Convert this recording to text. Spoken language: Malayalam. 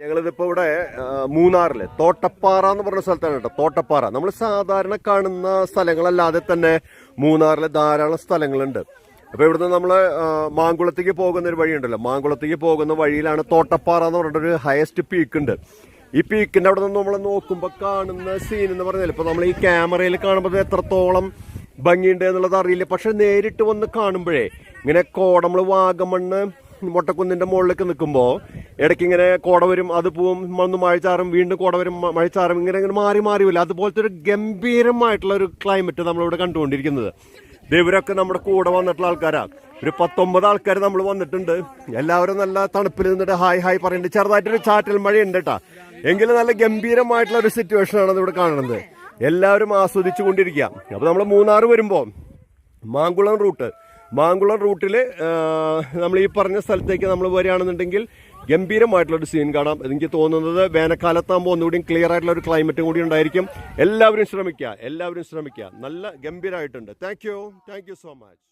ഞങ്ങളിതിപ്പോ ഇവിടെ മൂന്നാറിൽ തോട്ടപ്പാറ എന്ന് പറഞ്ഞ സ്ഥലത്താണ് കേട്ടോ തോട്ടപ്പാറ. നമ്മൾ സാധാരണ കാണുന്ന സ്ഥലങ്ങളല്ലാതെ തന്നെ മൂന്നാറിലെ ധാരാളം സ്ഥലങ്ങളുണ്ട്. അപ്പൊ ഇവിടുന്ന് നമ്മൾ മാങ്കുളത്തേക്ക് പോകുന്ന ഒരു വഴിയുണ്ടല്ലോ. മാങ്കുളത്തേക്ക് പോകുന്ന വഴിയിലാണ് തോട്ടപ്പാറ എന്ന് പറഞ്ഞിട്ടൊരു ഹയസ്റ്റ് പീക്ക് ഉണ്ട്. ഈ പീക്കിന്റെ അവിടെ നിന്ന് നമ്മൾ നോക്കുമ്പോൾ കാണുന്ന സീൻ എന്ന് പറഞ്ഞാൽ ഇപ്പൊ നമ്മൾ ഈ ക്യാമറയിൽ കാണുമ്പോൾ എത്രത്തോളം ഭംഗിയുണ്ട് എന്നുള്ളത് അറിയില്ല. പക്ഷെ നേരിട്ട് വന്ന് കാണുമ്പോഴേ ഇങ്ങനെ കോട വാഗമണ്ണ് മൊട്ടക്കുന്നിന്റെ മുകളിലേക്ക് നിൽക്കുമ്പോൾ ഇടയ്ക്ക് ഇങ്ങനെ കോട വരും അത് പോവും ഒന്ന് മഴച്ചാറും വീണ്ടും കോട വരും മഴച്ചാറും ഇങ്ങനെ ഇങ്ങനെ മാറി മാറി വരില്ല അതുപോലത്തെ ഒരു ഗംഭീരമായിട്ടുള്ള ഒരു ക്ലൈമറ്റ് നമ്മളിവിടെ കണ്ടുകൊണ്ടിരിക്കുന്നത്. ഇവരൊക്കെ നമ്മുടെ കൂടെ വന്നിട്ടുള്ള ആൾക്കാരാണ് ഒരു പത്തൊമ്പത് ആൾക്കാർ നമ്മൾ വന്നിട്ടുണ്ട്. എല്ലാവരും നല്ല തണുപ്പിൽ നിന്നിട്ട് ഹായ് ഹായ് പറയുന്നുണ്ട് ചെറുതായിട്ടൊരു ചാറ്റൽ മഴ ഉണ്ട് കേട്ടാ. എങ്കിലും നല്ല ഗംഭീരമായിട്ടുള്ള ഒരു സിറ്റുവേഷൻ ആണ് ഇവിടെ കാണുന്നത്. എല്ലാവരും ആസ്വദിച്ചു കൊണ്ടിരിക്കുക അപ്പൊ നമ്മൾ മൂന്നാർ വരുമ്പോൾ മാങ്കുളം റൂട്ട്. മാങ്കുളം റൂട്ടിൽ നമ്മൾ ഈ പറഞ്ഞ സ്ഥലത്തേക്ക് നമ്മൾ വരികയാണെന്നുണ്ടെങ്കിൽ ഗംഭീരമായിട്ടുള്ള ഒരു സീൻ കാണാം. എനിക്ക് തോന്നുന്നത് വേനൽക്കാലത്താകുമ്പോൾ ഒന്നുകൂടി ക്ലിയർ ആയിട്ടുള്ള ഒരു ക്ലൈമറ്റും കൂടി ഉണ്ടായിരിക്കും. എല്ലാവരും ശ്രമിക്കുക എല്ലാവരും ശ്രമിക്കുക. നല്ല ഗംഭീരമായിട്ടുണ്ട് thank you thank you so much